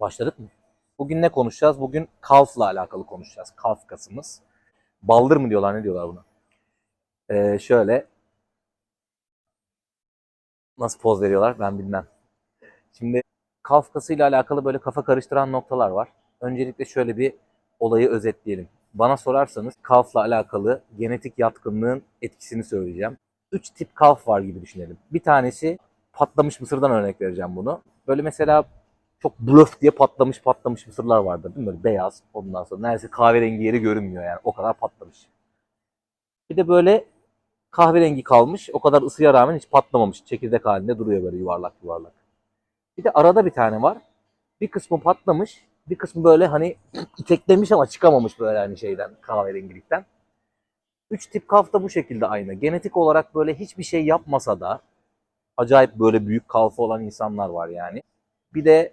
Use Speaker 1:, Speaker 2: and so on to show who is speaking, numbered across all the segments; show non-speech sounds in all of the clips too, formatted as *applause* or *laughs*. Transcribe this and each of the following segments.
Speaker 1: Başladık mı? Bugün ne konuşacağız? Bugün kalfla alakalı konuşacağız. Kalf kasımız. Baldır mı diyorlar, ne diyorlar buna? Ee, şöyle. Nasıl poz veriyorlar ben bilmem. Şimdi kalf kasıyla alakalı böyle kafa karıştıran noktalar var. Öncelikle şöyle bir olayı özetleyelim. Bana sorarsanız kalfla alakalı genetik yatkınlığın etkisini söyleyeceğim. Üç tip kalf var gibi düşünelim. Bir tanesi patlamış mısırdan örnek vereceğim bunu. Böyle mesela çok blöf diye patlamış patlamış mısırlar vardır değil mi? Böyle beyaz ondan sonra neredeyse kahverengi yeri görünmüyor yani o kadar patlamış. Bir de böyle kahverengi kalmış o kadar ısıya rağmen hiç patlamamış. Çekirdek halinde duruyor böyle yuvarlak yuvarlak. Bir de arada bir tane var. Bir kısmı patlamış bir kısmı böyle hani iteklemiş ama çıkamamış böyle hani şeyden kahverengilikten. Üç tip kalf da bu şekilde aynı. Genetik olarak böyle hiçbir şey yapmasa da acayip böyle büyük kalfı olan insanlar var yani. Bir de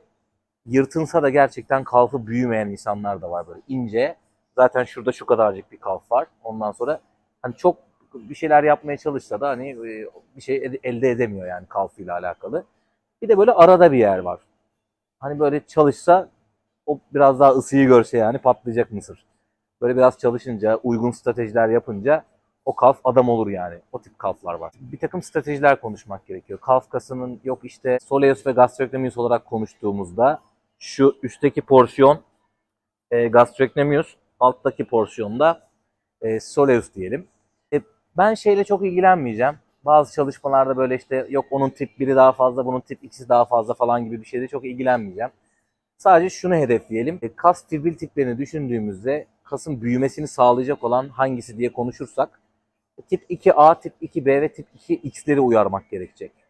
Speaker 1: yırtınsa da gerçekten kalfı büyümeyen insanlar da var böyle ince. Zaten şurada şu kadarcık bir kalf var. Ondan sonra hani çok bir şeyler yapmaya çalışsa da hani e, bir şey elde edemiyor yani kalfıyla alakalı. Bir de böyle arada bir yer var. Hani böyle çalışsa o biraz daha ısıyı görse yani patlayacak mısır. Böyle biraz çalışınca, uygun stratejiler yapınca o kalf adam olur yani. O tip kalflar var. Bir takım stratejiler konuşmak gerekiyor. Kalf kasının yok işte soleus ve gastrocnemius olarak konuştuğumuzda şu üstteki porsiyon e, gastrocnemius, alttaki porsiyonda e, soleus diyelim. E, ben şeyle çok ilgilenmeyeceğim. Bazı çalışmalarda böyle işte yok onun tip 1'i daha fazla, bunun tip 2'si daha fazla falan gibi bir şeyde çok ilgilenmeyeceğim. Sadece şunu hedefleyelim. E, Kas fibril tiplerini düşündüğümüzde kasın büyümesini sağlayacak olan hangisi diye konuşursak tip 2A, tip 2B ve tip 2X'leri uyarmak gerekecek.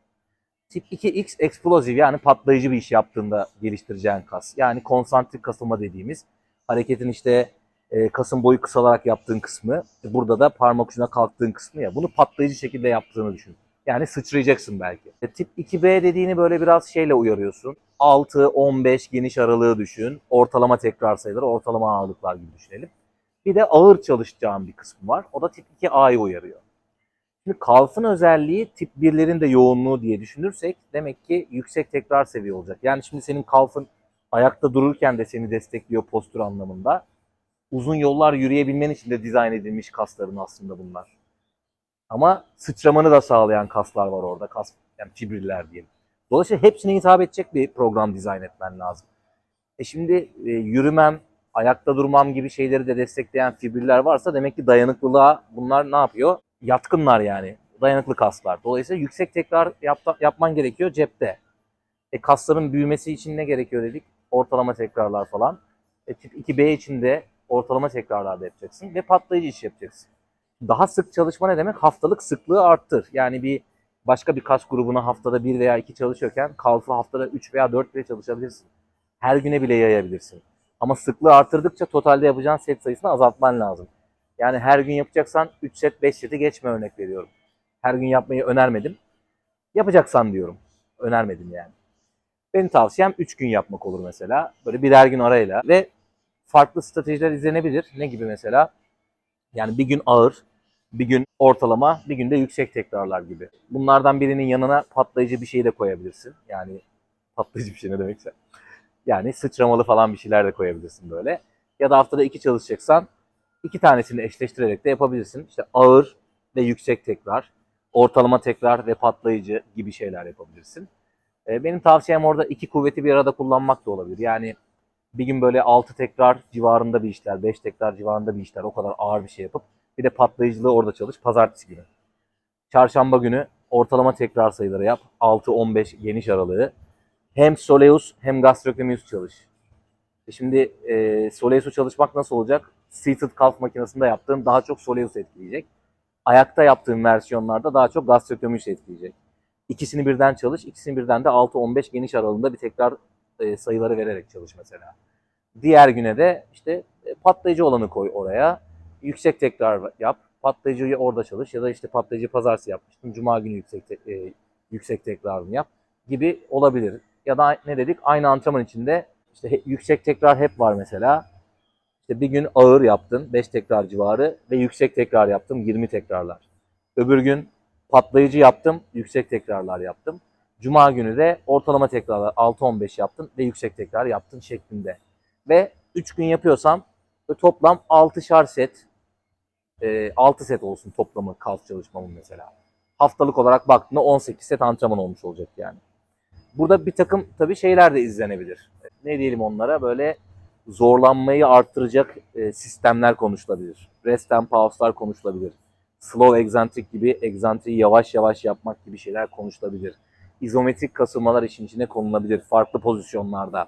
Speaker 1: Tip 2X eksplozif yani patlayıcı bir iş yaptığında geliştireceğin kas. Yani konsantrik kasılma dediğimiz hareketin işte e, kasın boyu kısalarak yaptığın kısmı, burada da parmak ucuna kalktığın kısmı ya. Bunu patlayıcı şekilde yaptığını düşün. Yani sıçrayacaksın belki. E, tip 2B dediğini böyle biraz şeyle uyarıyorsun. 6-15 geniş aralığı düşün. Ortalama tekrar sayıları, ortalama ağırlıklar gibi düşünelim. Bir de ağır çalışacağım bir kısmı var. O da tip 2A'yı uyarıyor. Şimdi kalfın özelliği tip 1'lerin de yoğunluğu diye düşünürsek demek ki yüksek tekrar seviye olacak. Yani şimdi senin kalfın ayakta dururken de seni destekliyor postür anlamında. Uzun yollar yürüyebilmen için de dizayn edilmiş kasların aslında bunlar. Ama sıçramanı da sağlayan kaslar var orada. Kas, yani fibriller diyelim. Dolayısıyla hepsine hitap edecek bir program dizayn etmen lazım. E şimdi e, yürümem, ayakta durmam gibi şeyleri de destekleyen fibriller varsa demek ki dayanıklılığa bunlar ne yapıyor? Yatkınlar yani. Dayanıklı kaslar. Dolayısıyla yüksek tekrar yap, yapman gerekiyor cepte. E kasların büyümesi için ne gerekiyor dedik? Ortalama tekrarlar falan. E tip 2B için de ortalama tekrarlarda yapacaksın ve patlayıcı iş yapacaksın. Daha sık çalışma ne demek? Haftalık sıklığı arttır. Yani bir başka bir kas grubuna haftada bir veya iki çalışıyorken kalfı haftada 3 veya 4 bile çalışabilirsin. Her güne bile yayabilirsin. Ama sıklığı arttırdıkça totalde yapacağın set sayısını azaltman lazım. Yani her gün yapacaksan 3 set 5 seti geçme örnek veriyorum. Her gün yapmayı önermedim. Yapacaksan diyorum. Önermedim yani. Benim tavsiyem 3 gün yapmak olur mesela. Böyle birer gün arayla ve farklı stratejiler izlenebilir. Ne gibi mesela? Yani bir gün ağır, bir gün ortalama, bir günde yüksek tekrarlar gibi. Bunlardan birinin yanına patlayıcı bir şey de koyabilirsin. Yani *laughs* patlayıcı bir şey ne demekse. Yani sıçramalı falan bir şeyler de koyabilirsin böyle. Ya da haftada iki çalışacaksan iki tanesini eşleştirerek de yapabilirsin. İşte ağır ve yüksek tekrar, ortalama tekrar ve patlayıcı gibi şeyler yapabilirsin. Ee, Benim tavsiyem orada iki kuvveti bir arada kullanmak da olabilir. Yani bir gün böyle 6 tekrar civarında bir işler, 5 tekrar civarında bir işler o kadar ağır bir şey yapıp bir de patlayıcılığı orada çalış pazartesi günü. Çarşamba günü ortalama tekrar sayıları yap. 6-15 geniş aralığı. Hem soleus hem gastrocnemius çalış. E Şimdi e, soleus'u çalışmak nasıl olacak? Seated calf makinesinde yaptığın daha çok soleus etkileyecek. Ayakta yaptığın versiyonlarda daha çok gastrocnemius etkileyecek. İkisini birden çalış, ikisini birden de 6-15 geniş aralığında bir tekrar e, sayıları vererek çalış mesela. Diğer güne de işte e, patlayıcı olanı koy oraya. Yüksek tekrar yap. Patlayıcıyı orada çalış ya da işte patlayıcı pazartesi yapmıştım. Cuma günü yüksek te- e, yüksek tekrarını yap gibi olabilir. Ya da ne dedik? Aynı antrenman içinde işte yüksek tekrar hep var mesela. İşte bir gün ağır yaptın 5 tekrar civarı ve yüksek tekrar yaptım 20 tekrarlar. Öbür gün patlayıcı yaptım, yüksek tekrarlar yaptım. Cuma günü de ortalama tekrarlar 6-15 yaptın ve yüksek tekrar yaptın şeklinde. Ve 3 gün yapıyorsam ve toplam 6'şar set, 6 set olsun toplamı kalf çalışmamın mesela. Haftalık olarak baktığında 18 set antrenman olmuş olacak yani. Burada bir takım tabii şeyler de izlenebilir. Ne diyelim onlara böyle zorlanmayı arttıracak e, sistemler konuşulabilir. Rest and pause'lar konuşulabilir. Slow eccentric gibi egzantriği yavaş yavaş yapmak gibi şeyler konuşulabilir. İzometrik kasılmalar işin içine konulabilir farklı pozisyonlarda.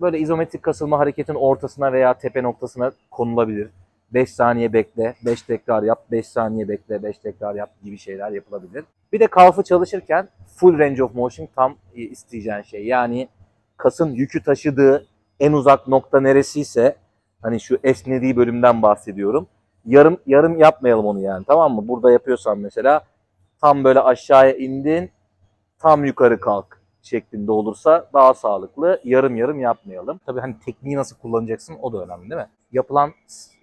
Speaker 1: Böyle izometrik kasılma hareketin ortasına veya tepe noktasına konulabilir. 5 saniye bekle, 5 tekrar yap, 5 saniye bekle, 5 tekrar yap gibi şeyler yapılabilir. Bir de kalfı çalışırken full range of motion tam e, isteyeceğin şey. Yani kasın yükü taşıdığı en uzak nokta neresiyse hani şu esnediği bölümden bahsediyorum. Yarım yarım yapmayalım onu yani tamam mı? Burada yapıyorsan mesela tam böyle aşağıya indin, tam yukarı kalk şeklinde olursa daha sağlıklı. Yarım yarım yapmayalım. Tabii hani tekniği nasıl kullanacaksın o da önemli değil mi? Yapılan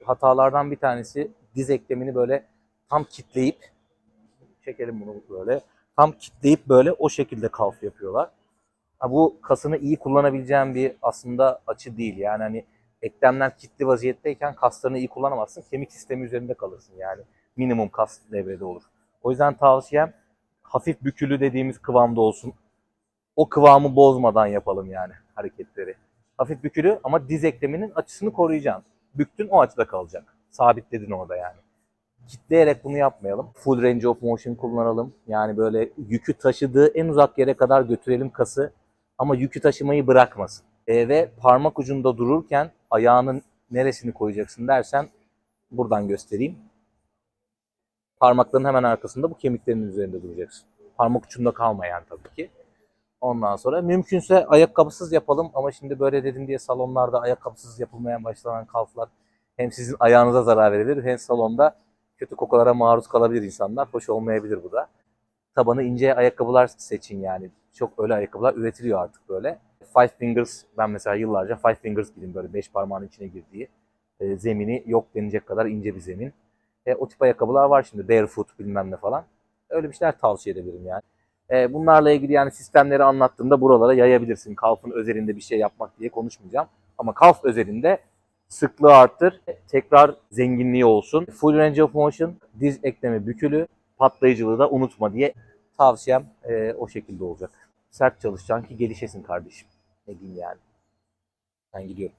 Speaker 1: hatalardan bir tanesi diz eklemini böyle tam kitleyip çekelim bunu böyle. Tam kitleyip böyle o şekilde kalf yapıyorlar. Bu kasını iyi kullanabileceğin bir aslında açı değil. Yani hani eklemler kilitli vaziyetteyken kaslarını iyi kullanamazsın. Kemik sistemi üzerinde kalırsın yani. Minimum kas devrede olur. O yüzden tavsiyem hafif bükülü dediğimiz kıvamda olsun. O kıvamı bozmadan yapalım yani hareketleri. Hafif bükülü ama diz ekleminin açısını koruyacaksın. Büktün o açıda kalacak. Sabitledin orada yani. Kitleyerek bunu yapmayalım. Full range of motion kullanalım. Yani böyle yükü taşıdığı en uzak yere kadar götürelim kası. Ama yükü taşımayı bırakmasın. E, ve parmak ucunda dururken ayağının neresini koyacaksın dersen buradan göstereyim. Parmakların hemen arkasında bu kemiklerin üzerinde duracaksın. Parmak ucunda kalmayan tabii ki. Ondan sonra mümkünse ayakkabısız yapalım ama şimdi böyle dedim diye salonlarda ayakkabısız yapılmaya başlanan kalflar hem sizin ayağınıza zarar verebilir hem salonda kötü kokulara maruz kalabilir insanlar. Hoş olmayabilir bu da. Tabanı ince ayakkabılar seçin yani. Çok öyle ayakkabılar üretiliyor artık böyle. Five Fingers, ben mesela yıllarca Five Fingers giydim böyle beş parmağın içine girdiği. E, zemini yok denecek kadar ince bir zemin. E, o tip ayakkabılar var şimdi. Barefoot bilmem ne falan. Öyle bir şeyler tavsiye edebilirim yani. E, bunlarla ilgili yani sistemleri anlattığımda buralara yayabilirsin. Kalfın özelinde bir şey yapmak diye konuşmayacağım. Ama kalf özelinde sıklığı arttır. Tekrar zenginliği olsun. Full range of motion, diz eklemi bükülü, patlayıcılığı da unutma diye tavsiyem e, o şekilde olacak. Sert çalışacaksın ki gelişesin kardeşim. Ne diyeyim yani. Ben gidiyorum.